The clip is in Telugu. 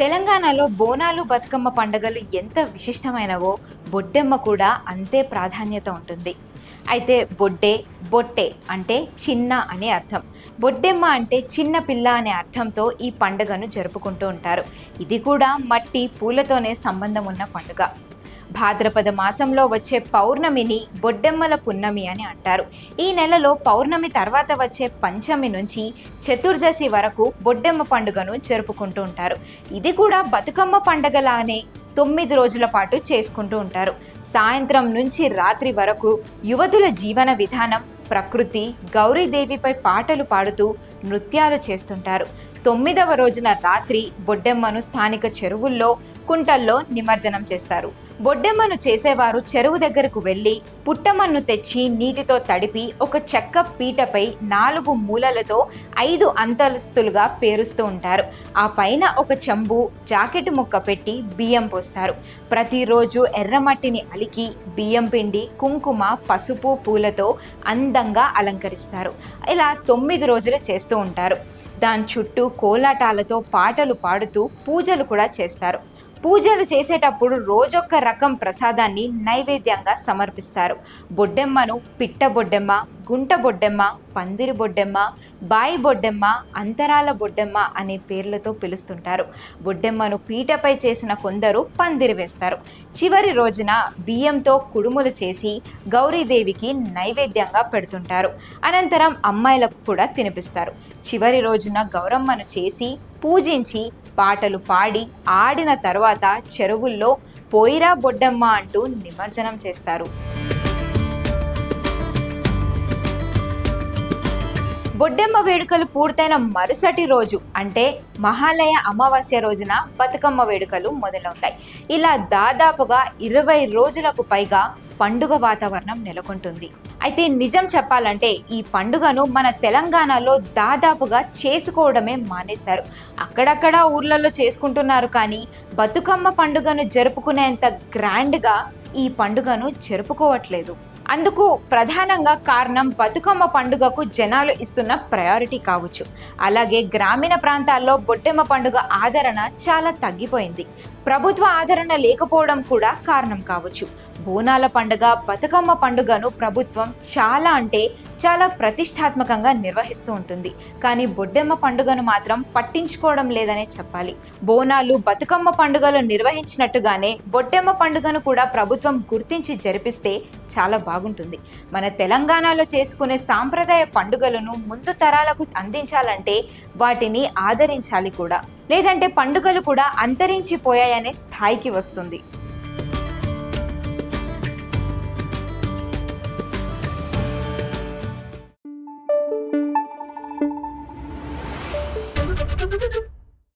తెలంగాణలో బోనాలు బతుకమ్మ పండుగలు ఎంత విశిష్టమైనవో బొడ్డెమ్మ కూడా అంతే ప్రాధాన్యత ఉంటుంది. అయితే బొడ్డే బొట్టె అంటే చిన్న అనే అర్థం. బొడ్డెమ్మ అంటే చిన్న పిల్ల అనే అర్థంతో ఈ పండుగను జరుపుకుంటూ ఉంటారు. ఇది కూడా మట్టి పూలతోనే సంబంధం ఉన్న పండుగ. భాద్రపద మాసంలో వచ్చే పౌర్ణమిని బొడ్డెమ్మల పున్నమి అని అంటారు. ఈ నెలలో పౌర్ణమి తర్వాత వచ్చే పంచమి నుంచి చతుర్దశి వరకు బొడ్డెమ్మ పండుగను జరుపుకుంటూ ఉంటారు. ఇది కూడా బతుకమ్మ పండుగలానే తొమ్మిది రోజుల పాటు చేసుకుంటూ ఉంటారు. సాయంత్రం నుంచి రాత్రి వరకు యువతుల జీవన విధానం ప్రకృతి గౌరీదేవిపై పాటలు పాడుతూ నృత్యాలు చేస్తుంటారు. తొమ్మిదవ రోజున రాత్రి బొడ్డెమ్మను స్థానిక చెరువుల్లో కుంటల్లో నిమజ్జనం చేస్తారు. బొడ్డెమ్మను చేసేవారు చెరువు దగ్గరకు వెళ్ళి పుట్టమన్ను తెచ్చి నీటితో తడిపి ఒక చెక్క పీటపై నాలుగు మూలలతో ఐదు అంతస్తులుగా పేరుస్తూ ఉంటారు. ఆ పైన ఒక చెంబు జాకెట్ ముక్క పెట్టి బియ్యం పోస్తారు. ప్రతిరోజు ఎర్రమట్టిని అలికి బియ్యం పిండి కుంకుమ పసుపు పూలతో అందంగా అలంకరిస్తారు. ఇలా తొమ్మిది రోజులు చేస్తూ ఉంటారు. దాని చుట్టూ కోలాటాలతో పాటలు పాడుతూ పూజలు కూడా చేస్తారు. పూజలు చేసేటప్పుడు రోజొక్క రకం ప్రసాదాన్ని నైవేద్యంగా సమర్పిస్తారు. బొడ్డెమ్మను పిట్ట బొడ్డెమ్మ గుంట బొడ్డెమ్మ పందిరి బొడ్డెమ్మ బాయి బొడ్డెమ్మ అంతరాల బొడ్డెమ్మ అనే పేర్లతో పిలుస్తుంటారు. బొడ్డెమ్మను పీటపై చేసిన కొందరు పందిరి వేస్తారు. చివరి రోజున బియ్యంతో కుడుములు చేసి గౌరీదేవికి నైవేద్యంగా పెడుతుంటారు. అనంతరం అమ్మాయిలకు కూడా తినిపిస్తారు. చివరి రోజున గౌరమ్మను చేసి పూజించి పాటలు పాడి ఆడిన తర్వాత చెరువుల్లో పోయిరా బొడ్డమ్మ అంటూ నిమజ్జనం చేస్తారు. బొడ్డెమ్మ వేడుకలు పూర్తయిన మరుసటి రోజు అంటే మహాలయ అమావాస్య రోజున బతుకమ్మ వేడుకలు మొదలవుతాయి. ఇలా దాదాపుగా ఇరవై రోజులకు పైగా పండుగ వాతావరణం నెలకొంటుంది. అయితే నిజం చెప్పాలంటే ఈ పండుగను మన తెలంగాణలో దాదాపుగా చేసుకోవడమే మానేశారు. అక్కడక్కడ ఊర్లలో చేసుకుంటున్నారు కానీ బతుకమ్మ పండుగను జరుపుకునేంత గ్రాండ్గా ఈ పండుగను జరుపుకోవట్లేదు. అందుకు ప్రధానంగా కారణం బతుకమ్మ పండుగకు జనాలు ఇస్తున్న ప్రయారిటీ కావచ్చు. అలాగే గ్రామీణ ప్రాంతాల్లో బొట్టెమ్మ పండుగ ఆదరణ చాలా తగ్గిపోయింది. ప్రభుత్వ ఆదరణ లేకపోవడం కూడా కారణం కావచ్చు. బోనాల పండుగ బతుకమ్మ పండుగను ప్రభుత్వం చాలా అంటే చాలా ప్రతిష్టాత్మకంగా నిర్వహిస్తూ ఉంటుంది. కానీ బొడ్డెమ్మ పండుగను మాత్రం పట్టించుకోవడం లేదనే చెప్పాలి. బోనాలు బతుకమ్మ పండుగలు నిర్వహించినట్టుగానే బొడ్డెమ్మ పండుగను కూడా ప్రభుత్వం గుర్తించి జరిపిస్తే చాలా బాగుంటుంది. మన తెలంగాణలో చేసుకునే సాంప్రదాయ పండుగలను ముందు తరాలకు అందించాలంటే వాటిని ఆదరించాలి కూడా. లేదంటే పండుగలు కూడా అంతరించిపోయాయనే స్థాయికి వస్తుంది.